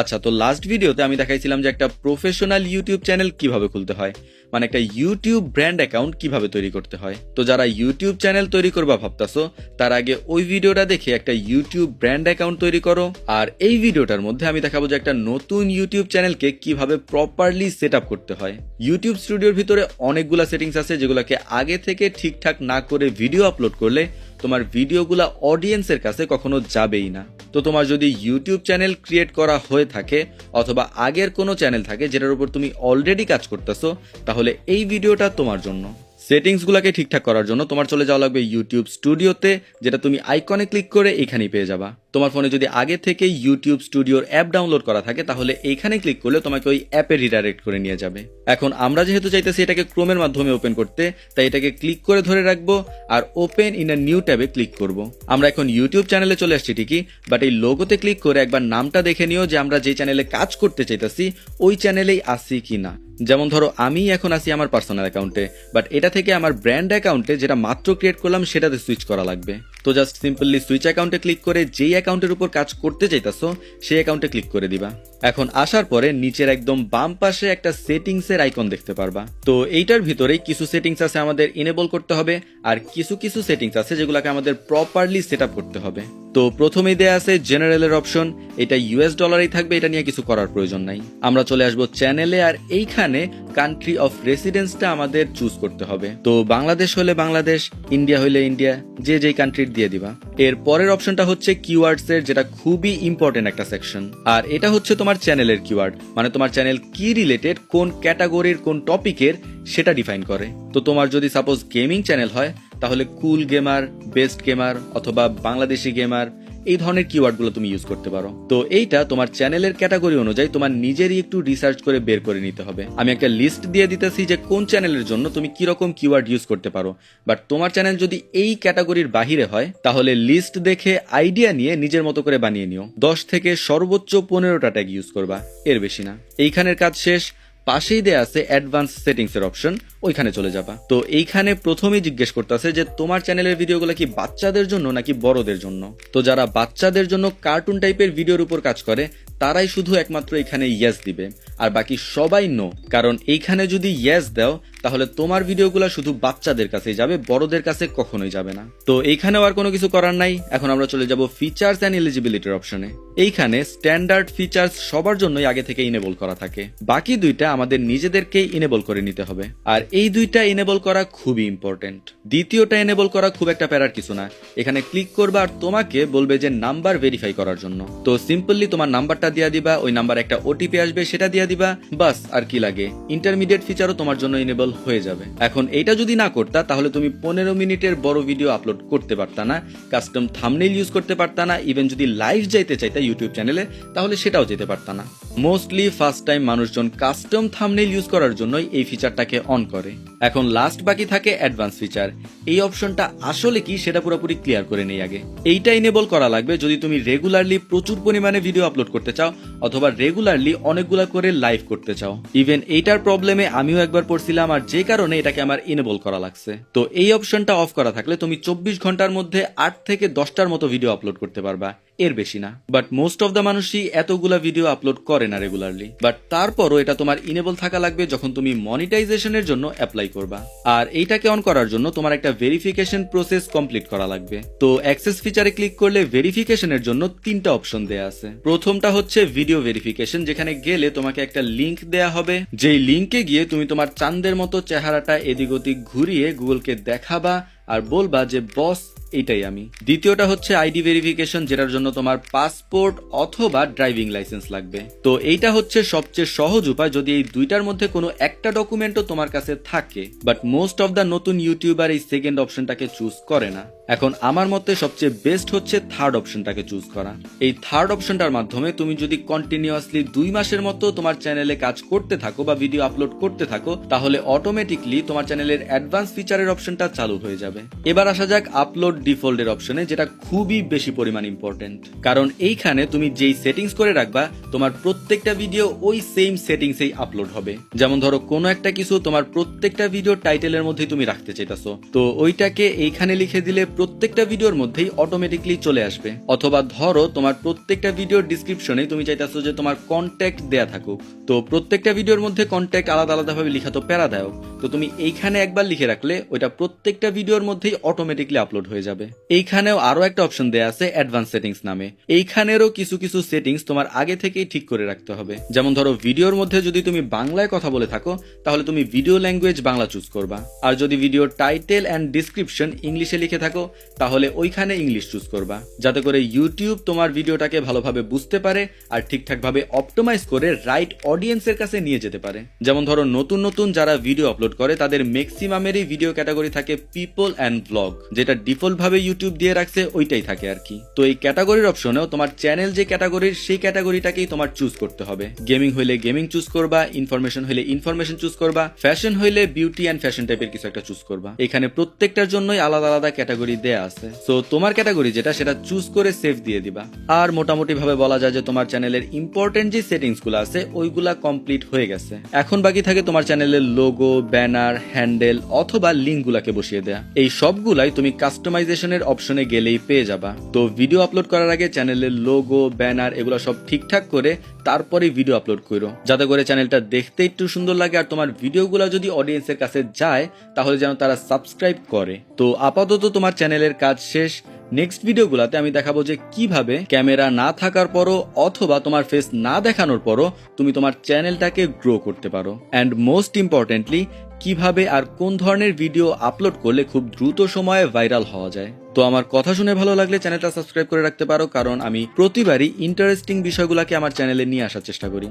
আচ্ছা তো লাস্ট ভিডিওতে আমি দেখাইছিলাম যে একটা প্রফেশনাল ইউটিউব চ্যানেল কীভাবে খুলতে হয়। মানে একটা ইউটিউব ব্র্যান্ড অ্যাকাউন্ট কীভাবে তৈরি করতে হয়। তো যারা ইউটিউব চ্যানেল তৈরি করবা ভাবতাছো, তার আগে ওই ভিডিওটা দেখে একটা ইউটিউব ব্র্যান্ড অ্যাকাউন্ট তৈরি করো। আর এই ভিডিওটার মধ্যে আমি দেখাবো যে একটা নতুন ইউটিউব চ্যানেলকে কীভাবে প্রপারলি সেট করতে হয়। ইউটিউব স্টুডিওর ভিতরে অনেকগুলা সেটিংস আছে যেগুলোকে আগে থেকে ঠিকঠাক না করে ভিডিও আপলোড করলে তোমার ভিডিওগুলা অডিয়েন্সের কাছে কখনো যাবেই না। তো তোমার যদি ইউটিউব চ্যানেল ক্রিয়েট করা হয়ে থাকে অথবা আগের কোনো চ্যানেল থাকে যেটার উপর তুমি অলরেডি কাজ করতেছো, তাহলে এই ভিডিওটা তোমার জন্য। সেটিংসগুলোকে ঠিকঠাক করার জন্য তোমার চলে যাওয়া লাগবে ইউটিউব স্টুডিওতে যেটা তুমি আইকনে ক্লিক করে এখানেই পেয়ে যাবা। তোমার ফোনে যদি আগে থেকে ইউটিউব স্টুডিওর অ্যাপ ডাউনলোড করা থাকে, তাহলে এইখানে ক্লিক করলে তোমাকে ওই অ্যাপে রিডাইরেক্ট করে নিয়ে যাবে। এখন আমরা যেহেতু চাইতেছি এটাকে ক্রোমের মাধ্যমে ওপেন করতে, তাই এটাকে ক্লিক করে ধরে রাখব আর ওপেন ইন আ নিউ ট্যাবে ক্লিক করব। আমরা এখন ইউটিউব চ্যানেলে চলে আসছি ঠিকই বাট এই লোগোতে ক্লিক করে একবার নামটা দেখে নিও যে আমরা যে চ্যানেলে কাজ করতে চাইতেছি, ওই চ্যানেলেই আসি কি না যেমন ধরো আমি এখন আসি আমার পার্সোনাল অ্যাকাউন্টে বাট এটা থেকে আমার ব্র্যান্ড অ্যাকাউন্টে যেটা মাত্র ক্রিয়েট করলাম, সেটাতে সুইচ করা লাগবে। তো জাস্ট সিম্পলি সুইচ অ্যাকাউন্টে ক্লিক করে যেই অ্যাকাউন্টের উপর কাজ করতে চাইতাছো, সেই অ্যাকাউন্টে ক্লিক করে দিবা। এখন আসার পরে নিচের একদম বাম পাশে একটা সেটিংস এর আইকন দেখতে পারবা। তো এইটার ভিতরেই কিছু সেটিংস আছে আমাদের ইনেবল করতে হবে, আর কিছু কিছু সেটিংস আছে যেগুলোকে আমাদের প্রপারলি সেট করতে হবে। তো প্রথমেই দেয়া আছে জেনারেলের অপশন এটা ইউএস ডলারেই থাকবে, এটা নিয়ে কিছু করার প্রয়োজন নাই। আমরা চলে আসব চ্যানেলে আর এইখানে কান্ট্রি অফ রেসিডেন্সটা আমাদের চুজ করতে হবে। তো বাংলাদেশ হলে বাংলাদেশ ইন্ডিয়া হলে ইন্ডিয়া যে যেই কান্ট্রির দিয়ে দিবা। এর পরের অপশনটা হচ্ছে কিওয়ার্ডস এর যেটা খুবই ইম্পর্টেন্ট একটা সেকশন আর এটা হচ্ছে তোমার চ্যানেলের কিওয়ার্ড মানে তোমার চ্যানেল কি রিলেটেড কোন ক্যাটাগরির কোন টপিকের সেটা ডিফাইন করে। তো তোমার যদি সাপোজ গেমিং চ্যানেল হয়, তাহলে কুল গেমার বেস্ট গেমার অথবা বাংলাদেশি গেমার এই ধরনের কিওয়ার্ডগুলো তুমি ইউজ করতে পারো। তো এইটা তোমার চ্যানেলের ক্যাটাগরি অনুযায়ী তোমার নিজেরই একটু রিসার্চ করে বের করে নিতে হবে। আমি একটা লিস্ট দিয়ে দিতেছি যে কোন চ্যানেলের জন্য তুমি কীরকম কিওয়ার্ড ইউজ করতে পারো। বাট তোমার চ্যানেল যদি এই ক্যাটাগরির বাহিরে হয়, তাহলে লিস্ট দেখে আইডিয়া নিয়ে নিজের মতো করে বানিয়ে নিও। দশ থেকে সর্বোচ্চ পনেরোটা ট্যাগ ইউজ করবা, এর বেশি না। এইখানের কাজ শেষ। পাশেই দেয়া আছে অ্যাডভান্স সেটিংস এর অপশন, ওইখানে চলে যাবা। তো এইখানে প্রথমেই জিজ্ঞেস করতেছে যে, তোমার চ্যানেলের ভিডিওগুলো কি বাচ্চাদের জন্য নাকি বড়দের জন্য? তো যারা বাচ্চাদের জন্য কার্টুন টাইপের ভিডিওর উপর কাজ করে, তারাই শুধু একমাত্র এখানে ইয়াস দিবে। আর বাকি সবাই নো কারণ এইখানে যদি ইয়েস দাও, তাহলে তোমার ভিডিওগুলো শুধু বাচ্চাদের কাছেই যাবে, বড়দের কাছে কখনোই যাবে না। তো এইখানেও আর কোনো কিছু করার নাই, এখন আমরা চলে যাব ফিচার্স অ্যান্ড এলিজিবিলিটির অপশনে এইখানে স্ট্যান্ডার্ড ফিচার্স সবার জন্যই আগে থেকে ইনেবল করা থাকে। বাকি দুইটা আমাদের নিজেদেরকেই ইনেবল করে নিতে হবে। আর এই দুইটা ইনেবল করা খুবই ইম্পর্টেন্ট দ্বিতীয়টা এনেবল করা খুব একটা প্যারার কিছু না। এখানে ক্লিক করবা আর তোমাকে বলবে যে নাম্বার ভেরিফাই করার জন্য। তো সিম্পলি তোমার নাম্বারটা দিয়ে দিবা, ওই নাম্বার একটা ওটিপি আসবে, সেটা দিয়ে দিবা, বাস, আর কি লাগে? ইন্টারমিডিয়েট ফিচারও তোমার জন্য ইনেবল হয়ে যাবে। এখন এটা যদি না করতা, তাহলে তুমি পনেরো মিনিটের বড় ভিডিও আপলোড করতে পারতা না কাস্টম থামনেল ইউজ করতে পারতা না ইভেন যদি লাইভ যাইতে চাইতা ইউটিউব চ্যানেলে তাহলে সেটাও যেতে পারতা না। মোস্টলি ফার্স্ট টাইম মানুষজন কাস্টম থামনেল ইউজ করার জন্যই এই ফিচারটাকে অন করে। এখন লাস্ট বাকি থাকে অ্যাডভান্স ফিচার এই অপশনটা আসলে কি সেটা পুরোপুরি ক্লিয়ার করে নেই আগে। এইটা ইনেবল করা লাগবে যদি তুমি রেগুলারলি প্রচুর পরিমাণে ভিডিও আপলোড করতে চাও, অথবা রেগুলারলি অনেকগুলা করে লাইভ করতে চাও। ইভেন এইটার প্রবলেমে আমিও একবার পড়ছিলাম আর যে কারণে এটাকে আমার ইনেবল করা লাগছে। তো এই অপশনটা অফ করা থাকলে তুমি চব্বিশ ঘণ্টার মধ্যে আট থেকে দশটার মতো ভিডিও আপলোড করতে পারবা। এর বেশি না। বাট মোস্ট অফ দ্য মানুষই এতগুলা ভিডিও আপলোড করে না রেগুলারলি বাট তারপরও এটা তোমার ইনেবল থাকা লাগবে যখন তুমি মনিটাইজেশনের জন্য অ্যাপ্লাই করবা। আর এইটাকে অন করার জন্য তোমার একটা ভেরিফিকেশন প্রসেস কমপ্লিট করা লাগবে। তো অ্যাক্সেস ফিচারে ক্লিক করলে ভেরিফিকেশনের জন্য তিনটা অপশন দেয়া আছে। প্রথমটা হচ্ছে ভিডিও ভেরিফিকেশন যেখানে গেলে তোমাকে একটা লিংক দেয়া হবে। যেই লিংকে গিয়ে তুমি তোমার চাঁদের মতো চেহারাটা এদিক ওদিক ঘুরিয়ে গুগলকে দেখাবা। আর বলবা যে, বস এটাই আমি। দ্বিতীয়টা হচ্ছে আইডি ভেরিফিকেশন, যেটার জন্য তোমার পাসপোর্ট অথবা ড্রাইভিং লাইসেন্স লাগবে। তো এইটা হচ্ছে সবচেয়ে সহজ উপায় যদি এই দুইটার মধ্যে কোনো একটা ডকুমেন্টও তোমার কাছে থাকে। বাট মোস্ট অফ দ্য নতুন ইউটিউবার এই সেকেন্ড অপশনটাকে চুজ করে না। এখন আমার মতে সবচেয়ে বেস্ট হচ্ছে থার্ড অপশনটাকে চুজ করা। এই থার্ড অপশনটার মাধ্যমে তুমি যদি কন্টিনিউয়াসলি দুই মাসের মতো তোমার চ্যানেলে কাজ করতে থাকো বা ভিডিও আপলোড করতে থাকো, তাহলে অটোমেটিকলি তোমার চ্যানেলের অ্যাডভান্স ফিচারের অপশনটা চালু হয়ে যাবে। এবার আসা যাক আপলোড ডিফল্টের অপশনে যেটা খুবই বেশি পরিমাণ ইম্পর্টেন্ট কারণ এইখানে তুমি যেই সেটিংস করে রাখবা, তোমার প্রত্যেকটা ভিডিও ওই সেম সেটিংসেই আপলোড হবে। যেমন ধরো, কোনো একটা কিছু তোমার প্রত্যেকটা ভিডিও টাইটেলের মধ্যেই তুমি রাখতে চাইতাছো। তো ওইটাকে এইখানে লিখে দিলে প্রত্যেকটা ভিডিওর মধ্যেই অটোমেটিকলি চলে আসবে। অথবা ধরো তোমার প্রত্যেকটা ভিডিওর ডিসক্রিপশনে তুমি চাইতেছো যে তোমার কন্ট্যাক্ট দেয়া থাকুক। তো প্রত্যেকটা ভিডিওর মধ্যে কন্ট্যাক্ট আলাদা আলাদাভাবে লিখা তো প্যারা প্যারাদায়ক। তো তুমি এইখানে একবার লিখে রাখলে ওইটা প্রত্যেকটা ভিডিওর মধ্যেই অটোমেটিকলি আপলোড হয়ে যাবে। এইখানেও আরও একটা অপশন দেয়া আছে অ্যাডভান্স সেটিংস নামে। এইখানেরও কিছু কিছু সেটিংস তোমার আগে থেকেই ঠিক করে রাখতে হবে। যেমন ধরো, ভিডিওর মধ্যে যদি তুমি বাংলায় কথা বলে থাকো, তাহলে তুমি ভিডিও ল্যাঙ্গুয়েজ বাংলা চুজ করবা। আর যদি ভিডিও টাইটেল অ্যান্ড ডিসক্রিপশন ইংলিশে লিখে থাকো, তাহলে ওইখানে ইংলিশ চুজ করবা। যাতে করে ইউটিউব তোমার ভিডিওটাকে ভালোভাবে বুঝতে পারে আর ঠিকঠাকভাবে অপটোমাইজ করে রাইট অডিয়েন্সের কাছে নিয়ে যেতে পারে। যেমন ধরো, নতুন নতুন যারা ভিডিও আপলোড করে, তাদের ম্যাক্সিমামেরই ভিডিও ক্যাটাগরি থাকে পিপল অ্যান্ড ব্লগ যেটা ডিফল্ট ভাবে ইউটিউব দিয়ে রাখছে, ওইটাই থাকে আর কি। তো এই ক্যাটাগরির অপশনেও তোমার চ্যানেল যে ক্যাটাগরির সেই ক্যাটাগরিটাকেই তোমার চুজ করতে হবে। গেমিং হইলে গেমিং চুজ করবা ইনফরমেশন হইলে ইনফরমেশন চুজ করবা ফ্যাশন হইলে বিউটি অ্যান্ড ফ্যাশন টাইপের কিছু একটা চুজ করবা। এখানে প্রত্যেকটার জন্যই আলাদা আলাদা ক্যাটাগরি দেয়া আছে। সো তোমার ক্যাটাগরি যেটা, সেটা চুজ করে সেভ দিয়ে দিবা। আর মোটামুটি ভাবে বলা যায় যে তোমার চ্যানেলের ইম্পর্টেন্ট যে সেটিংসগুলো আছে, ওইগুলা কমপ্লিট হয়ে গেছে। এখন বাকি থাকে তোমার চ্যানেলের লোগো ব্যানার, হ্যান্ডেল অথবা লিঙ্ক গুলাকে বসিয়ে দেয়া। এই সবগুলাই তুমি কাস্টমাইজেশনের অপশনে গেলেই পেয়ে যাবা। তো ভিডিও আপলোড করার আগে চ্যানেলের লোগো, ব্যানার এগুলো সব ঠিকঠাক করে তারপরে ভিডিও আপলোড করো। যাতে করে চ্যানেলটা দেখতে একটু সুন্দর লাগে আর তোমার ভিডিওগুলো যদি অডিয়েন্সের কাছে যায়, তাহলে যেন তারা সাবস্ক্রাইব করে। তো আপাতত তোমার চ্যানেলের কাজ শেষ। নেক্সট ভিডিওগুলোতে আমি দেখাবো যে কীভাবে ক্যামেরা না থাকার পরও অথবা তোমার ফেস না দেখানোর পরও তুমি তোমার চ্যানেলটাকে গ্রো করতে পারো। অ্যান্ড মোস্ট ইম্পর্টেন্টলি কীভাবে আর কোন ধরনের ভিডিও আপলোড করলে খুব দ্রুত সময়ে ভাইরাল হওয়া যায়। তো আমার কথা শুনে ভালো লাগলে চ্যানেলটা সাবস্ক্রাইব করে রাখতে পারো, কারণ আমি প্রতিবারই ইন্টারেস্টিং বিষয়গুলোকে আমার চ্যানেলে নিয়ে আসার চেষ্টা করি।